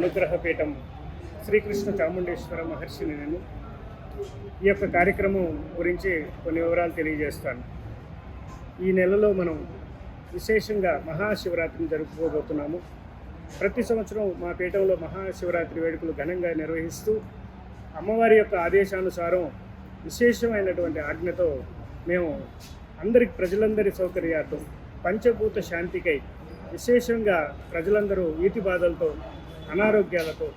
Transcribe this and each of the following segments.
అనుగ్రహపీఠం శ్రీకృష్ణ చాముండేశ్వర మహర్షిని నేను. ఈ యొక్క కార్యక్రమం గురించి కొన్ని వివరాలు తెలియజేస్తాను. ఈ నెలలో మనం విశేషంగా మహాశివరాత్రిని జరుపుకోబోతున్నాము. ప్రతి సంవత్సరం మా పీఠంలో మహాశివరాత్రి వేడుకలు ఘనంగా నిర్వహిస్తూ అమ్మవారి యొక్క ఆదేశానుసారం విశేషమైనటువంటి ఆజ్ఞతో మేము అందరి ప్రజలందరి సౌకర్యార్థం పంచభూత శాంతికై విశేషంగా ప్రజలందరూ ఈతి బాధలతో అనారోగ్యాలతో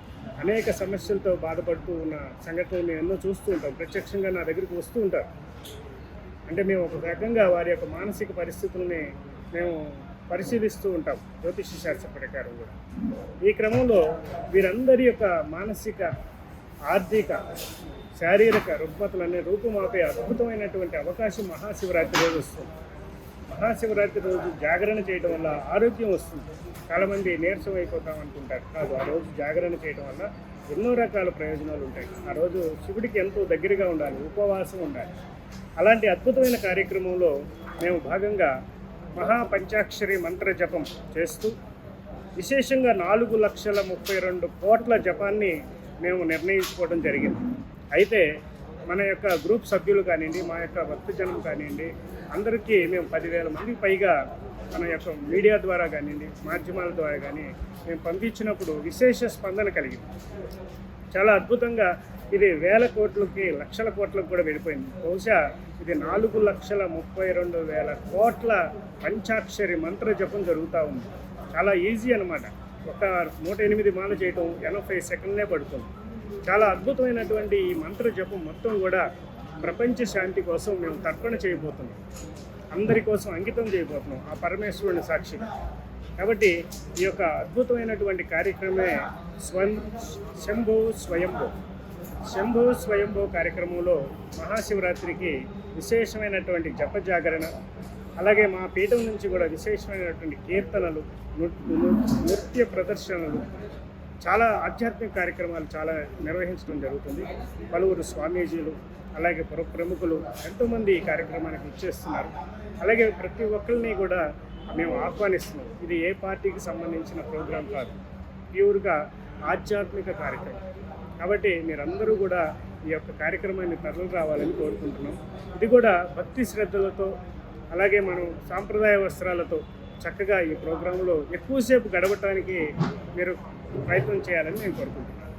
అనేక సమస్యలతో బాధపడుతూ ఉన్న సంఘటనలు ఎన్నో చూస్తూ ఉంటాం. ప్రత్యక్షంగా నా దగ్గరికి వస్తూ ఉంటారు. అంటే మేము ఒక రకంగా వారి యొక్క మానసిక పరిస్థితుల్ని మేము పరిశీలిస్తూ ఉంటాం. జ్యోతిష శాస్త్ర ప్రకారం కూడా. ఈ క్రమంలో వీరందరి యొక్క మానసిక ఆర్థిక శారీరక రుగ్మతలన్నీ రూపుమాపే అద్భుతమైనటువంటి అవకాశం మహాశివరాత్రి రోజు వస్తుంది. మహాశివరాత్రి రోజు జాగరణ చేయడం వల్ల ఆరోగ్యం వస్తుంది. చాలామంది నీరసం అయిపోతాం అనుకుంటారు. కాదు ఆ రోజు జాగరణ చేయడం వల్ల ఎన్నో రకాల ప్రయోజనాలు ఉంటాయి. ఆ రోజు శివుడికి ఎంతో దగ్గరగా ఉండాలి ఉపవాసం ఉండాలి. అలాంటి అద్భుతమైన కార్యక్రమంలో మేము భాగంగా మహాపంచాక్షరి మంత్ర జపం చేస్తూ విశేషంగా నాలుగు లక్షల ముప్పై రెండు కోట్ల జపాన్ని మేము నిర్ణయించుకోవడం జరిగింది. అయితే మన యొక్క గ్రూప్ సభ్యులు కానివ్వండి మా యొక్క భక్తజనం కానివ్వండి అందరికీ మేము పదివేల మందికి పైగా మన యొక్క మీడియా ద్వారా కానివ్వండి మాధ్యమాల ద్వారా కానీ మేము పంపించినప్పుడు విశేష స్పందన కలిగింది. చాలా అద్భుతంగా ఇది వేల కోట్లకి లక్షల కోట్లకు కూడా వెళ్ళిపోయింది. బహుశా ఇది నాలుగు లక్షల ముప్పై రెండు వేల కోట్ల పంచాక్షరి మంత్ర జపం జరుగుతూ ఉంది. చాలా ఈజీ అనమాట ఒక నూట ఎనిమిది మాల చేయటం ఎనభై సెకండ్లే పడుతుంది. చాలా అద్భుతమైనటువంటి ఈ మంత్ర జపం మొత్తం కూడా ప్రపంచ శాంతి కోసం మేము తర్పణ చేయబోతున్నాం. అందరి కోసం అంకితం చేయబోతున్నాం ఆ పరమేశ్వరుని సాక్షిగా కాబట్టి ఈ యొక్క అద్భుతమైనటువంటి కార్యక్రమే స్వం శంభో స్వయంభో. శంభో స్వయంభో కార్యక్రమంలో మహాశివరాత్రికి విశేషమైనటువంటి జప జాగరణ అలాగే మా పీఠం నుంచి కూడా విశేషమైనటువంటి కీర్తనలు నృ- నృత్య ప్రదర్శనలు చాలా ఆధ్యాత్మిక కార్యక్రమాలు చాలా నిర్వహించడం జరుగుతుంది. పలువురు స్వామీజీలు అలాగే పుర ప్రముఖులు ఎంతోమంది ఈ కార్యక్రమానికి ఇచ్చేస్తున్నారు అలాగే ప్రతి ఒక్కరిని కూడా మేము ఆహ్వానిస్తున్నాం. ఇది ఏ పార్టీకి సంబంధించిన ప్రోగ్రాం కాదు. ప్యూర్గా ఆధ్యాత్మిక కార్యక్రమం. కాబట్టి మీరందరూ కూడా ఈ యొక్క కార్యక్రమాన్ని తరలి రావాలని కోరుకుంటున్నాం. ఇది కూడా భక్తి శ్రద్ధలతో అలాగే మనం సాంప్రదాయ వస్త్రాలతో చక్కగా ఈ ప్రోగ్రాంలో ఎక్కువసేపు గడపటానికి మీరు ప్రయత్నం చేయాలని నేను కోరుకుంటున్నాను.